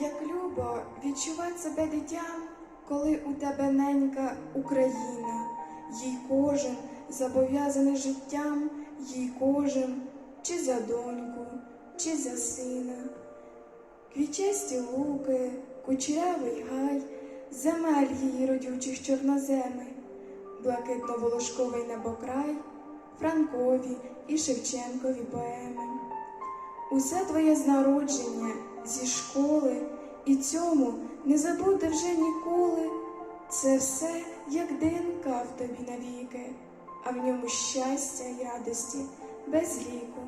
Як любо відчувати себе дитям, коли у тебе ненька Україна, їй кожен зобов'язаний життям, їй кожен чи за доньку, чи за сина. Квічасті луки, кучерявий гай, земель її родючих чорноземи, блакитно-волошковий небокрай, Франкові і Шевченкові поеми. Усе твоє з народження, зі школи, і цьому не забути вже ніколи. Це все як ДНК в тобі навіки, а в ньому щастя й радості без ліку.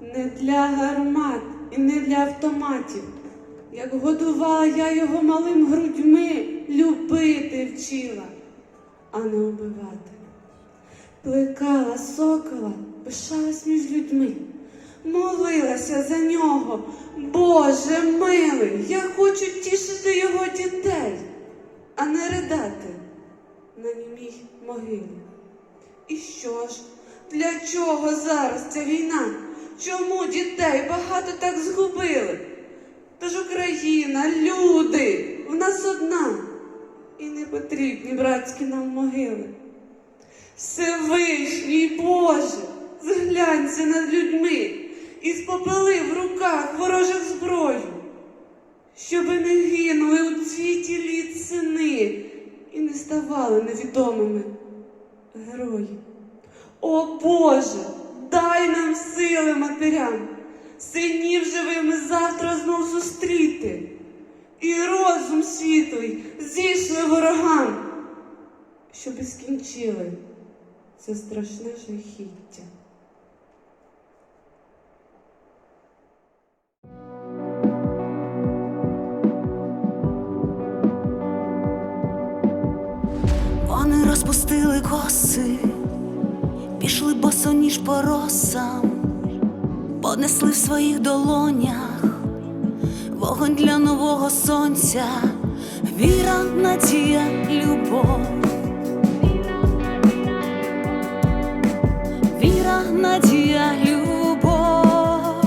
Не для гармат і не для автоматів. Як годувала я його малим грудьми, любити вчила, а не убивати. Плекала сокола, пишалась між людьми, молилася за нього. Боже милий, я хочу тішити його дітей, а не ридати на німій могилі. І що ж, для чого зараз ця війна? Чому дітей багато так згубили? Тож Україна, люди, в нас одна, і не потрібні братські нам могили. Всевишній Боже, зглянься над людьми і спопили в руках ворожих зброю, щоби не гинули у цвіті літ сини і не ставали невідомими герої. О Боже, дай нам сили матерям, синів живими завтра знов зустріти, і розум світлий зійшли ворогам, щоби скінчили це страшне жахіття. Вони розпустили коси, Ішли босоніж по росам, понесли в своїх долонях вогонь для нового сонця, віра, надія, любов, віра, надія, любов,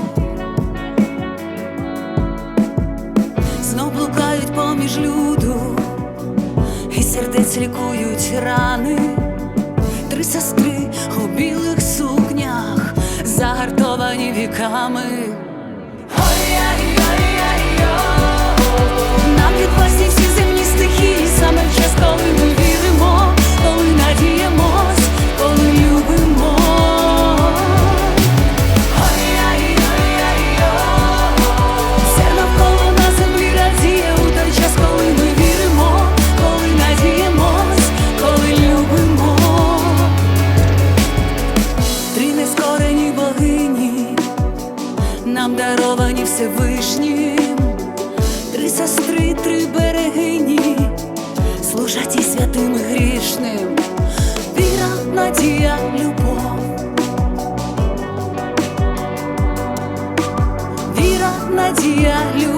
знов блукають поміж люду, і сердець лікують рани, три сестри у білих сукнях, загартовані віками. Всевишнім, три сестри, три берегині, служать і святим грішним, віра, надія, любов, віра, надія, любов.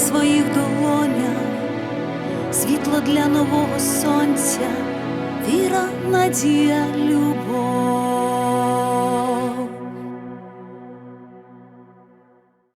своїх долонях, світло для нового сонця, віра, надія, любов.